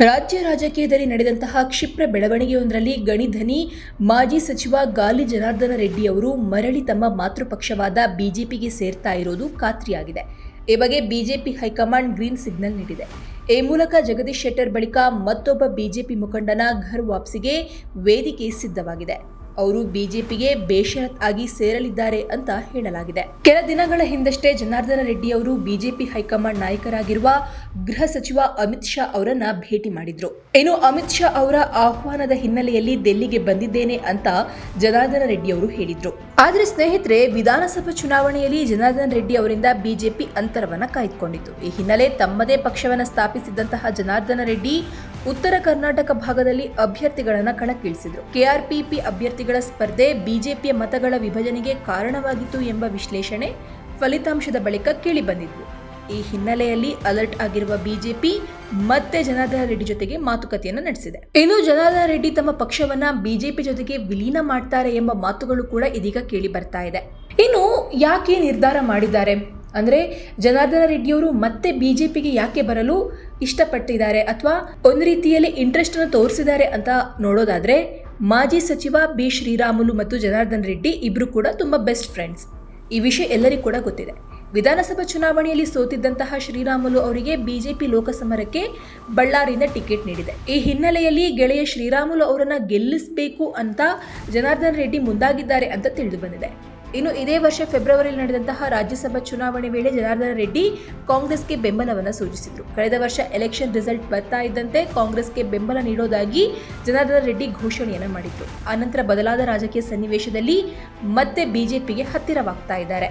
ರಾಜ್ಯ ರಾಜಕೀಯದಲ್ಲಿ ನಡೆದಂತಹ ಕ್ಷಿಪ್ರ ಬೆಳವಣಿಗೆಯೊಂದರಲ್ಲಿ ಗಣಿಧನಿ, ಮಾಜಿ ಸಚಿವ ಗಾಲಿ ಜನಾರ್ದನ ರೆಡ್ಡಿ ಅವರು ಮರಳಿ ತಮ್ಮ ಮಾತೃಪಕ್ಷವಾದ ಬಿಜೆಪಿಗೆ ಸೇರ್ತಾ ಇರೋದು ಖಾತ್ರಿಯಾಗಿದೆ. ಈ ಬಗ್ಗೆ ಬಿಜೆಪಿ ಹೈಕಮಾಂಡ್ ಗ್ರೀನ್ ಸಿಗ್ನಲ್ ನೀಡಿದೆ. ಈ ಮೂಲಕ ಜಗದೀಶ್ ಶೆಟ್ಟರ್ ಬಳಿಕ ಮತ್ತೊಬ್ಬ ಬಿಜೆಪಿ ಮುಖಂಡನ ಘರ್ ವಾಪಸಿಗೆ ವೇದಿಕೆ ಸಿದ್ಧವಾಗಿದೆ. ಅವರು ಬಿಜೆಪಿಗೆ ಬೇಷರತ್ ಆಗಿ ಸೇರಲಿದ್ದಾರೆ ಅಂತ ಹೇಳಲಾಗಿದೆ. ಕೆಲ ದಿನಗಳ ಹಿಂದಷ್ಟೇ ಜನಾರ್ದನ ರೆಡ್ಡಿ ಅವರು ಬಿಜೆಪಿ ಹೈಕಮಾಂಡ್ ನಾಯಕರಾಗಿರುವ ಗೃಹ ಸಚಿವ ಅಮಿತ್ ಶಾ ಅವರನ್ನ ಭೇಟಿ ಮಾಡಿದ್ರು. ಇನ್ನು ಅಮಿತ್ ಶಾ ಅವರ ಆಹ್ವಾನದ ಹಿನ್ನೆಲೆಯಲ್ಲಿ ದೆಲ್ಲಿಗೆ ಬಂದಿದ್ದೇನೆ ಅಂತ ಜನಾರ್ದನ ರೆಡ್ಡಿ ಅವರು ಹೇಳಿದ್ರು. ಆದ್ರೆ ಸ್ನೇಹಿತರೆ, ವಿಧಾನಸಭಾ ಚುನಾವಣೆಯಲ್ಲಿ ಜನಾರ್ದನ್ ರೆಡ್ಡಿ ಅವರಿಂದ ಬಿಜೆಪಿ ಅಂತರವನ್ನು ಕಾಯ್ದುಕೊಂಡಿತು ಈ ಹಿನ್ನೆಲೆ ತಮ್ಮದೇ ಪಕ್ಷವನ್ನು ಸ್ಥಾಪಿಸಿದಂತಹ ಜನಾರ್ದನ ರೆಡ್ಡಿ ಉತ್ತರ ಕರ್ನಾಟಕ ಭಾಗದಲ್ಲಿ ಅಭ್ಯರ್ಥಿಗಳನ್ನು ಕಣಕ್ಕಿಳಿಸಿದರು. ಕೆಆರ್ಪಿಪಿ ಅಭ್ಯರ್ಥಿಗಳ ಸ್ಪರ್ಧೆ ಬಿಜೆಪಿಯ ಮತಗಳ ವಿಭಜನೆಗೆ ಕಾರಣವಾಗಿತ್ತು ಎಂಬ ವಿಶ್ಲೇಷಣೆ ಫಲಿತಾಂಶದ ಬಳಿಕ ಕೇಳಿಬಂದಿದ್ವು ಈ ಹಿನ್ನೆಲೆಯಲ್ಲಿ ಅಲರ್ಟ್ ಆಗಿರುವ ಬಿಜೆಪಿ ಮತ್ತೆ ಜನಾರ್ದನ ರೆಡ್ಡಿ ಜೊತೆಗೆ ಮಾತುಕತೆಯನ್ನು ನಡೆಸಿದೆ. ಇನ್ನು ಜನಾರ್ದನ ರೆಡ್ಡಿ ತಮ್ಮ ಪಕ್ಷವನ್ನ ಬಿಜೆಪಿ ಜೊತೆಗೆ ವಿಲೀನ ಮಾಡ್ತಾರೆ ಎಂಬ ಮಾತುಗಳು ಕೂಡ ಇದೀಗ ಕೇಳಿ ಬರ್ತಾ ಇದೆ. ಇನ್ನು ಯಾಕೆ ನಿರ್ಧಾರ ಮಾಡಿದ್ದಾರೆ? ಅಂದ್ರೆ ಜನಾರ್ದನ ರೆಡ್ಡಿಯವರು ಮತ್ತೆ ಬಿಜೆಪಿಗೆ ಯಾಕೆ ಬರಲು ಇಷ್ಟಪಟ್ಟಿದ್ದಾರೆ ಅಥವಾ ಒಂದು ರೀತಿಯಲ್ಲಿ ಇಂಟ್ರೆಸ್ಟ್ ಅನ್ನು ತೋರಿಸಿದ್ದಾರೆ ಅಂತ ನೋಡೋದಾದ್ರೆ ಮಾಜಿ ಸಚಿವ ಬಿ ಶ್ರೀರಾಮುಲು ಮತ್ತು ಜನಾರ್ದನ್ ರೆಡ್ಡಿ ಇಬ್ರು ಕೂಡ ತುಂಬಾ ಬೆಸ್ಟ್ ಫ್ರೆಂಡ್ಸ್ ಈ ವಿಷಯ ಎಲ್ಲರಿಗೂ ಕೂಡ ಗೊತ್ತಿದೆ. ವಿಧಾನಸಭಾ ಚುನಾವಣೆಯಲ್ಲಿ ಸೋತಿದ್ದಂತಹ ಶ್ರೀರಾಮುಲು ಅವರಿಗೆ ಬಿಜೆಪಿ ಲೋಕಸಮರಕ್ಕೆ ಬಳ್ಳಾರಿಯಿಂದ ಟಿಕೆಟ್ ನೀಡಿದೆ. ಈ ಹಿನ್ನೆಲೆಯಲ್ಲಿ ಗೆಳೆಯ ಶ್ರೀರಾಮುಲು ಅವರನ್ನು ಗೆಲ್ಲಿಸಬೇಕು ಅಂತ ಜನಾರ್ದನ್ ರೆಡ್ಡಿ ಮುಂದಾಗಿದ್ದಾರೆ ಅಂತ ತಿಳಿದು ಬಂದಿದೆ ಇನ್ನು ಇದೇ ವರ್ಷ ಫೆಬ್ರವರಿಯಲ್ಲಿ ನಡೆದಂತಹ ರಾಜ್ಯಸಭಾ ಚುನಾವಣೆ ವೇಳೆ ಜನಾರ್ದನ ರೆಡ್ಡಿ ಕಾಂಗ್ರೆಸ್ಗೆ ಬೆಂಬಲವನ್ನು ಸೂಚಿಸಿದ್ರು. ಕಳೆದ ವರ್ಷ ಎಲೆಕ್ಷನ್ ರಿಸಲ್ಟ್ ಬರ್ತಾ ಇದ್ದಂತೆ ಕಾಂಗ್ರೆಸ್ಗೆ ಬೆಂಬಲ ನೀಡೋದಾಗಿ ಜನಾರ್ದನ ರೆಡ್ಡಿ ಘೋಷಣೆಯನ್ನು ಮಾಡಿದ್ರು. ಆನಂತರ ಬದಲಾದ ರಾಜಕೀಯ ಸನ್ನಿವೇಶದಲ್ಲಿ ಮತ್ತೆ ಬಿಜೆಪಿಗೆ ಹತ್ತಿರವಾಗ್ತಾ ಇದ್ದಾರೆ.